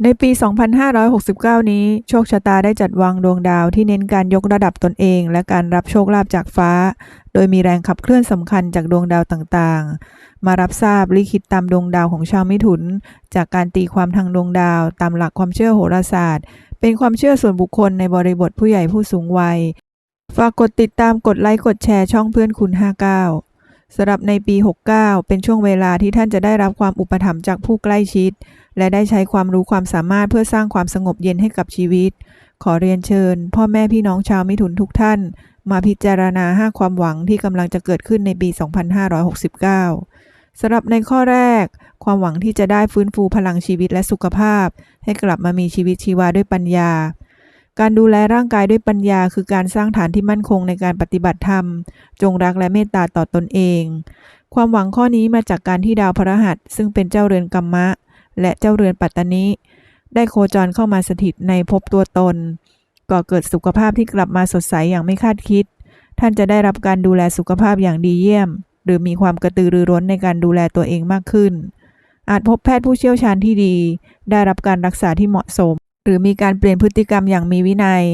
ในปี 2569 นี้โชคชะตาได้จัดวางดวงดาวที่เน้นการยกระดับตนเอง และการรับโชคลาภจากฟ้า โดยมีแรงขับเคลื่อนสำคัญจากดวงดาวต่างๆ มารับทราบลิขิตตามดวงดาวของชาวมิถุน จากการตีความทางดวงดาวตามหลักความเชื่อโหราศาสตร์ เป็นความเชื่อส่วนบุคคลในบริบทผู้ใหญ่ผู้สูงวัย ฝากกดติดตามกดไลค์กดแชร์ช่องเพื่อนคุณ 59สำหรับในปี 69 เป็นช่วงเวลาที่ท่านจะได้รับความอุปถัมภ์จากผู้ใกล้ชิด และได้ใช้ความรู้ความสามารถเพื่อสร้างความสงบเย็นให้กับชีวิต ขอเรียนเชิญ พ่อแม่พี่น้องชาวมิถุนทุกท่าน มาพิจารณา 5 ความหวังที่กำลังจะเกิดขึ้นในปี 2569สำหรับในข้อแรก ความหวังที่จะได้ฟื้นฟูพลังชีวิตและสุขภาพ ให้กลับมามีชีวิตชีวาด้วยปัญญาการดูแลร่างกายด้วยปัญญาคือการสร้างฐานที่มั่นคงในการปฏิบัติธรรม จงรักและเมตตาต่อตนเอง ความหวังข้อนี้มาจากการที่ดาวพฤหัสซึ่งเป็นเจ้าเรือนกัมมะ และเจ้าเรือนปัตตานิ ได้โคจรเข้ามาสถิตในภพตัวตน ก่อเกิดสุขภาพที่กลับมาสดใสอย่างไม่คาดคิด ท่านจะได้รับการดูแลสุขภาพอย่างดีเยี่ยม หรือมีความกระตือรือร้นในการดูแลตัวเองมากขึ้น อาจพบแพทย์ผู้เชี่ยวชาญที่ดี ได้รับการรักษาที่เหมาะสม หรือมีการเปลี่ยนพฤติกรรมอย่างมีวินัย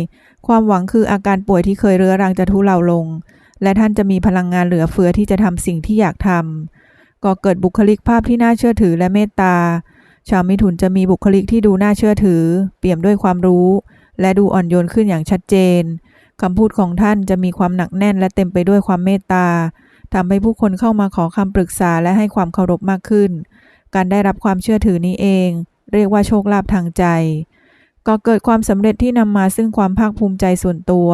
ความหวังคืออาการป่วยที่เคยเรื้อรังจะทุเลาลง และท่านจะมีพลังงานเหลือเฟือที่จะทำสิ่งที่อยากทำก่อเกิดบุคลิกภาพที่น่าเชื่อถือและเมตตา ชาวมิถุนจะมีบุคลิกที่ดูน่าเชื่อถือ เปี่ยมด้วยความรู้ และดูอ่อนโยนขึ้นอย่างชัดเจนคำพูดของท่านจะมีความหนักแน่นและเต็มไปด้วยความเมตตาทำให้ผู้คนเข้ามาขอคำปรึกษาและให้ความเคารพมากขึ้น การได้รับความเชื่อถือนี้เอง เรียกว่าโชคลาภทางใจ ก็เกิดความสำเร็จที่นำมาซึ่งความภาคภูมิใจส่วนตัว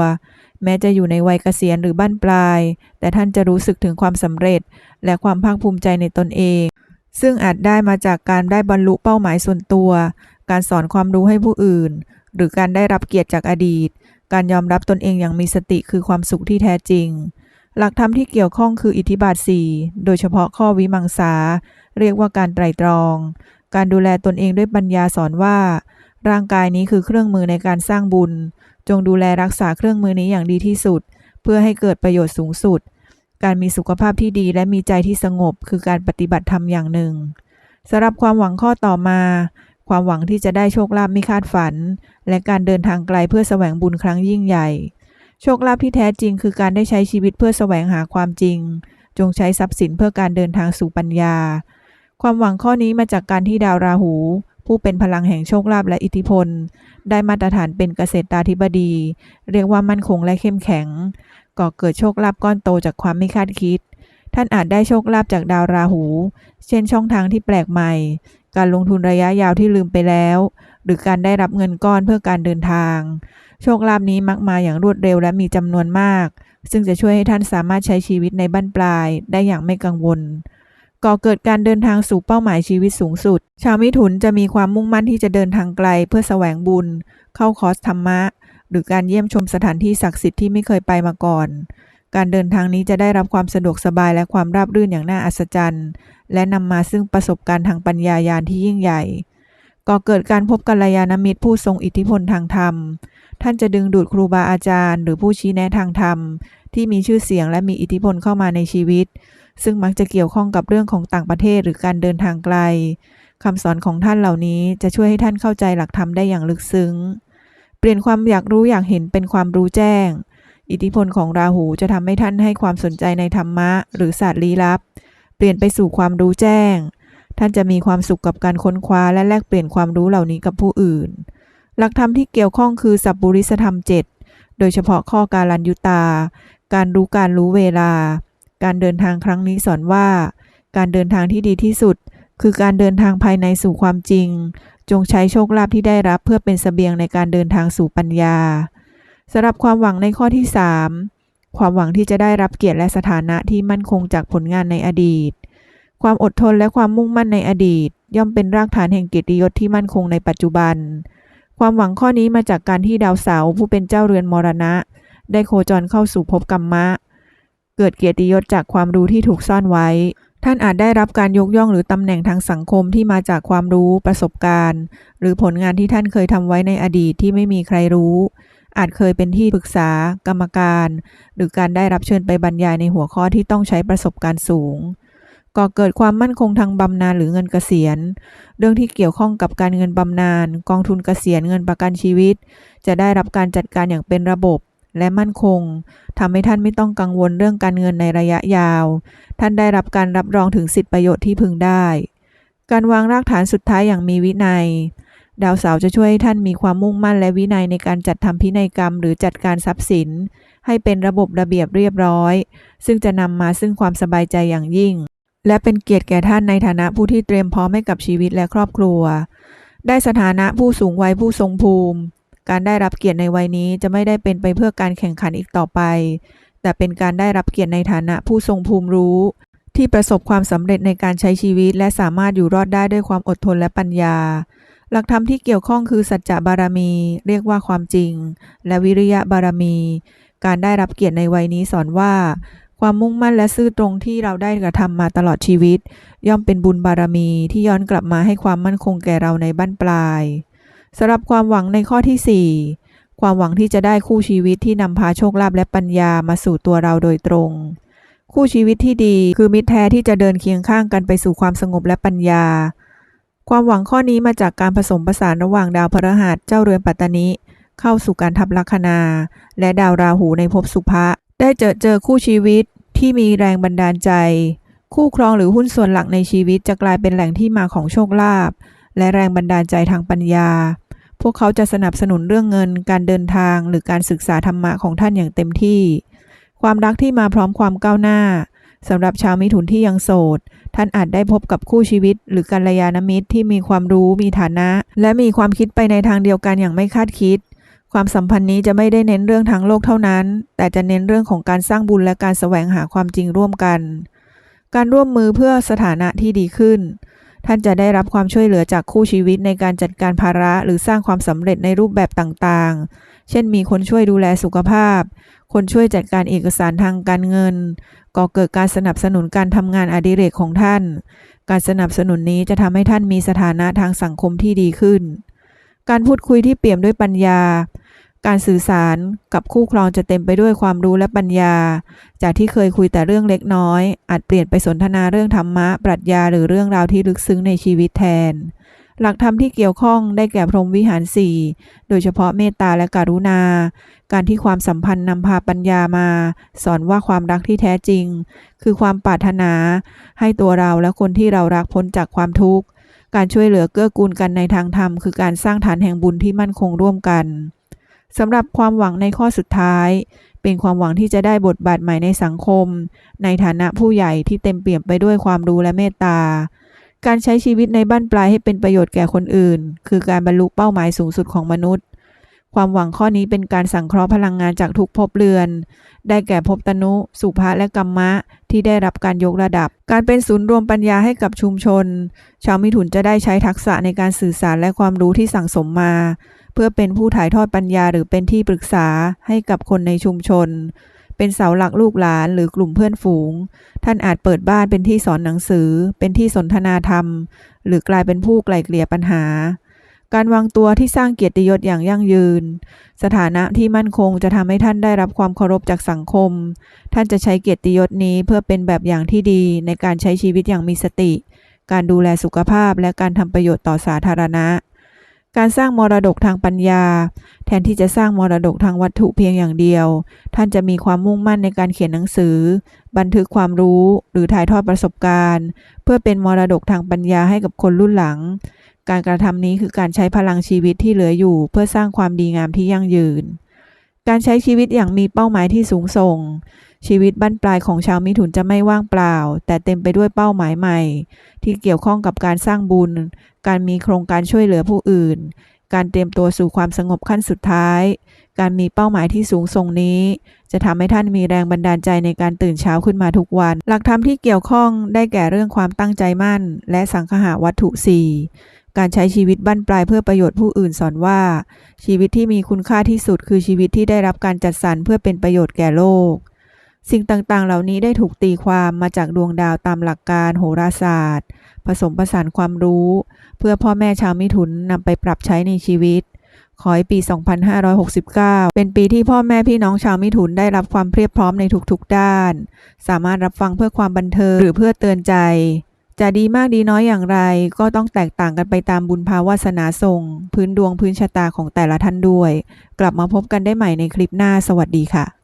แม้จะอยู่ในวัยเกษียณหรือบั้นปลาย แต่ท่านจะรู้สึกถึงความสำเร็จ และความภาคภูมิใจในตนเอง ซึ่งอาจได้มาจากการได้บรรลุเป้าหมายส่วนตัว การสอนความรู้ให้ผู้อื่น หรือการได้รับเกียรติจากอดีต การยอมรับตนเองอย่างมีสติคือความสุขที่แท้จริง หลักธรรมที่เกี่ยวข้องคืออิทธิบาท 4 โดยเฉพาะข้อวิมังสา เรียกว่าการไตรตรอง การดูแลตนเองด้วยปัญญาสอนว่า ร่างกายนี้คือเครื่องมือในการสร้างบุญ จงดูแลรักษาเครื่องมือนี้อย่างดีที่สุด เพื่อให้เกิดประโยชน์สูงสุด การมีสุขภาพที่ดีและมีใจที่สงบคือการปฏิบัติธรรมอย่างหนึ่งสำหรับความหวังข้อต่อมา ความหวังที่จะได้โชคลาภไม่คาดฝัน และการเดินทางไกลเพื่อแสวงบุญครั้งยิ่งใหญ่ โชคลาภที่แท้จริงคือการได้ใช้ชีวิตเพื่อแสวงหาความจริง จงใช้ทรัพย์สินเพื่อการเดินทางสู่ปัญญา ความหวังข้อนี้มาจากการที่ดาวราหู ผู้เป็นพลังแห่งโชคลาภและอิทธิพล ได้มาตรฐานเป็นเกษตราธิบดี เรียกว่ามั่นคงและเข้มแข็ง ก่อเกิดโชคลาภก้อนโตจากความไม่คาดคิด ท่านอาจได้โชคลาภจากดาวราหู เช่นช่องทางที่แปลกใหม่ การลงทุนระยะยาวที่ลืมไปแล้ว หรือการได้รับเงินก้อนเพื่อการเดินทาง โชคลาภนี้มักมาอย่างรวดเร็วและมีจำนวนมาก ซึ่งจะช่วยให้ท่านสามารถใช้ชีวิตในบั้นปลายได้อย่างไม่กังวลก่อเกิดการเดินทางสู่เป้าหมายชีวิตสูงสุด ชาวมิถุนจะมีความมุ่งมั่นที่จะเดินทางไกลเพื่อแสวงบุญ เข้าคอร์สธรรมะ หรือการเยี่ยมชมสถานที่ศักดิ์สิทธิ์ที่ไม่เคยไปมาก่อน การเดินทางนี้จะได้รับความสะดวกสบายและความราบรื่นอย่างน่าอัศจรรย์ และนำมาซึ่งประสบการณ์ทางปัญญายาณที่ยิ่งใหญ่ก่อเกิดการพบกัลยาณมิตรผู้ทรงอิทธิพลทางธรรม ท่านจะดึงดูดครูบาอาจารย์ หรือผู้ชี้แนะทางธรรม ที่มีชื่อเสียงและมีอิทธิพลเข้ามาในชีวิต ซึ่งมักจะเกี่ยวข้องกับเรื่องของต่างประเทศหรือการเดินทางไกลคำสอนของท่านเหล่านี้จะช่วยให้ท่านเข้าใจหลักธรรมได้อย่างลึกซึ้ง ปลี่ยนความอยากรู้อยากเห็นเป็นความรู้แจ้ง อิทธิพลของราหูจะทำให้ท่านให้ความสนใจในธรรมะ หรือศาสตร์ลี้ลับ เปลี่ยนไปสู่ความรู้แจ้ง ท่านจะมีความสุขกับการค้นคว้าและแลกเปลี่ยนความรู้เหล่านี้กับผู้อื่น หลักธรรมที่เกี่ยวข้องคือสัพบุริสธรรม7โดยเฉพาะข้อการลันยุตา การรู้การรู้เวลา การเดินทางครั้งนี้สอนว่า การเดินทางที่ดีที่สุด คือการเดินทางภายในสู่ความจริง จงใช้โชคลาภที่ได้รับเพื่อเป็นเสบียงในการเดินทางสู่ปัญญาสำหรับความหวังในข้อที่ 3 ความหวังที่จะได้รับเกียรติและสถานะที่มั่นคงจากผลงานในอดีต ความอดทนและความมุ่งมั่นในอดีต ย่อมเป็นรากฐานแห่งเกียรติยศที่มั่นคงในปัจจุบัน ความหวังข้อนี้มาจากการที่ดาวเสาร์ผู้เป็นเจ้าเรือนมรณะ ได้โคจรเข้าสู่ภพกรรมะ เกิดเกียรติยศจากความรู้ที่ถูกซ่อนไว้ ท่านอาจได้รับการยกย่องหรือตำแหน่งทางสังคมที่มาจากความรู้ประสบการณ์ หรือผลงานที่ท่านเคยทำไว้ในอดีตที่ไม่มีใครรู้ อาจเคยเป็นที่ปรึกษา กรรมการ หรือการได้รับเชิญไปบรรยายในหัวข้อที่ต้องใช้ประสบการณ์สูงก่อเกิดความมั่นคงทางบำนาญหรือเงินเกษียณ เรื่องที่เกี่ยวข้องกับการเงินบำนาญกองทุนเกษียณเงินประกันชีวิต จะได้รับการจัดการอย่างเป็นระบบ และมั่นคงทำให้ท่านไม่ต้องกังวลเรื่องการเงินในระยะยาว ท่านได้รับการรับรองถึงสิทธิประโยชน์ที่พึงได้ การวางรากฐานสุดท้ายอย่างมีวินัย ดาวเสาร์จะช่วยให้ท่านมีความมุ่งมั่นและวินัยในการจัดทำพินัยกรรม หรือจัดการทรัพย์สิน ให้เป็นระบบระเบียบเรียบร้อย ซึ่งจะนำมาซึ่งความสบายใจอย่างยิ่ง และเป็นเกียรติแก่ท่านในฐานะผู้ที่เตรียมพร้อมให้กับชีวิตและครอบครัว ได้สถานะผู้สูงวัยผู้ทรงภูมิ การได้รับเกียรติในวัยนี้จะไม่ได้เป็นไปเพื่อการแข่งขันอีกต่อไป แต่เป็นการได้รับเกียรติในฐานะผู้ทรงภูมิรู้ ที่ประสบความสำเร็จในการใช้ชีวิต และสามารถอยู่รอดได้ด้วยความอดทนและปัญญา หลักธรรมที่เกี่ยวข้องคือสัจจะบารมี เรียกว่าความจริง และวิริยะบารมี การได้รับเกียรติในวัยนี้สอนว่า ความมุ่งมั่นและซื่อตรงที่เราได้กระทำมาตลอดชีวิต ย่อมเป็นบุญบารมีที่ย้อนกลับมาให้ความมั่นคงแก่เราในบั้นปลาย สำหรับความหวังในข้อที่ 4 ความหวังที่จะได้คู่ชีวิตที่นำพาโชคลาภและปัญญามาสู่ตัวเราโดยตรง คู่ชีวิตที่ดีคือมิตรแท้ที่จะเดินเคียงข้างกันไปสู่ความสงบและปัญญา ความหวังข้อนี้มาจากการผสมผสานระหว่างดาวพฤหัสเจ้าเรือนปัตตานิ เข้าสู่การทับลัคนา และดาวราหูในภพสุภะได้เจอเจอคู่ชีวิตที่มีแรงบันดาลใจ คู่ครองหรือหุ้นส่วนหลักในชีวิตจะกลายเป็นแหล่งที่มาของโชคลาภและแรงบันดาลใจทางปัญญา พวกเขาจะสนับสนุนเรื่องเงิน การเดินทาง หรือการศึกษาธรรมะของท่านอย่างเต็มที่ ความรักที่มาพร้อมความก้าวหน้าสำหรับชาวมิถุนที่ยังโสด ท่านอาจได้พบกับคู่ชีวิต หรือกัลยาณมิตรที่มีความรู้มีฐานะ และมีความคิดไปในทางเดียวกันอย่างไม่คาดคิด ความสัมพันธ์นี้จะไม่ได้เน้นเรื่องทางโลกเท่านั้น แต่จะเน้นเรื่องของการสร้างบุญและการแสวงหาความจริงร่วมกัน การร่วมมือเพื่อสถานะที่ดีขึ้น ท่านจะได้รับความช่วยเหลือจากคู่ชีวิตในการจัดการภาระหรือสร้างความสำเร็จในรูปแบบต่างๆ เช่นมีคนช่วยดูแลสุขภาพ คนช่วยจัดการเอกสารทางการเงิน ก่อเกิดการสนับสนุนการทำงานอดิเรกของท่าน การสนับสนุนนี้จะทำให้ท่านมีสถานะทางสังคมที่ดีขึ้น การพูดคุยที่เปี่ยมด้วยปัญญา การสื่อสารกับคู่ครองจะเต็มไปด้วยความรู้และปัญญา จากที่เคยคุยแต่เรื่องเล็กน้อย อาจเปลี่ยนไปสนทนาเรื่องธรรมะ ปรัชญาหรือเรื่องราวที่ลึกซึ้งในชีวิตแทน หลักธรรมที่เกี่ยวข้องได้แก่พรหมวิหารสี่โดยเฉพาะเมตตาและกรุณา การที่ความสัมพันธ์นำพาปัญญามา สอนว่าความรักที่แท้จริง คือความปรารถนา ให้ตัวเราและคนที่เรารักพ้นจากความทุกข์ การช่วยเหลือเกื้อกูลกันในทางธรรมคือการสร้างฐานแห่งบุญที่มั่นคงร่วมกัน สำหรับความหวังในข้อสุดท้าย เป็นความหวังที่จะได้บทบาทใหม่ในสังคม ในฐานะผู้ใหญ่ที่เต็มเปี่ยมไปด้วยความรู้และเมตตา การใช้ชีวิตในบ้านปลายให้เป็นประโยชน์แก่คนอื่น คือการบรรลุเป้าหมายสูงสุดของมนุษย์ ความหวังข้อนี้เป็นการสังเคราะห์พลังงานจากทุกภพเรือน ได้แก่ภพตนุ สุภะและกัมมะ ที่ได้รับการยกระดับ การเป็นศูนย์รวมปัญญาให้กับชุมชน ชาวมิถุนจะได้ใช้ทักษะในการสื่อสารและความรู้ที่สั่งสมมา เพื่อเป็นผู้ถ่ายทอดปัญญาหรือเป็นที่ปรึกษาให้กับคนในชุมชน เป็นเสาหลักลูกหลานหรือกลุ่มเพื่อนฝูง ท่านอาจเปิดบ้านเป็นที่สอนหนังสือ เป็นที่สนทนาธรรม หรือกลายเป็นผู้ไกล่เกลี่ยปัญหา การวางตัวที่สร้างเกียรติยศอย่างยั่งยืน สถานะที่มั่นคงจะทำให้ท่านได้รับความเคารพจากสังคม ท่านจะใช้เกียรติยศนี้เพื่อเป็นแบบอย่างที่ดีในการใช้ชีวิตอย่างมีสติ การดูแลสุขภาพและการทำประโยชน์ต่อสาธารณะ การสร้างมรดกทางปัญญา แทนที่จะสร้างมรดกทางวัตถุเพียงอย่างเดียว ท่านจะมีความมุ่งมั่นในการเขียนหนังสือ บันทึกความรู้หรือถ่ายทอดประสบการณ์ เพื่อเป็นมรดกทางปัญญาให้กับคนรุ่นหลัง การกระทำนี้คือการใช้พลังชีวิตที่เหลืออยู่ เพื่อสร้างความดีงามที่ยั่งยืน การใช้ชีวิตอย่างมีเป้าหมายที่สูงส่ง ชีวิตบั้นปลายของชาวมิถุนจะไม่ว่างเปล่า แต่เต็มไปด้วยเป้าหมายใหม่ ที่เกี่ยวข้องกับการสร้างบุญ การมีโครงการช่วยเหลือผู้อื่น การเตรียมตัวสู่ความสงบขั้นสุดท้าย การมีเป้าหมายที่สูงส่งนี้ จะทำให้ท่านมีแรงบันดาลใจในการตื่นเช้าขึ้นมาทุกวัน หลักธรรมที่เกี่ยวข้องได้แก่เรื่องความตั้งใจมั่น และสังคหาวัตถุสี่การใช้ชีวิตบั้นปลายเพื่อประโยชน์ผู้อื่นสอนว่า ชีวิตที่มีคุณค่าที่สุดคือชีวิตที่ได้รับการจัดสรรเพื่อเป็นประโยชน์แก่โลก สิ่งต่างๆ เหล่านี้ได้ถูกตีความมาจากดวงดาวตามหลักการโหราศาสตร์ ผสมผสานความรู้ เพื่อพ่อแม่ชาวมิถุนนำไปปรับใช้ในชีวิต ขอให้ปี 2569 เป็นปีที่พ่อแม่พี่น้องชาวมิถุนได้รับความเพียบพร้อมในทุกๆด้าน สามารถรับฟังเพื่อความบันเทิงหรือเพื่อเตือนใจ จะดีมากดีน้อยอย่างไร ก็ต้องแตกต่างกันไปตามบุญภาวาสนาส่ง พื้นดวงพื้นชะตาของแต่ละท่านด้วย กลับมาพบกันได้ใหม่ในคลิปหน้า สวัสดีค่ะ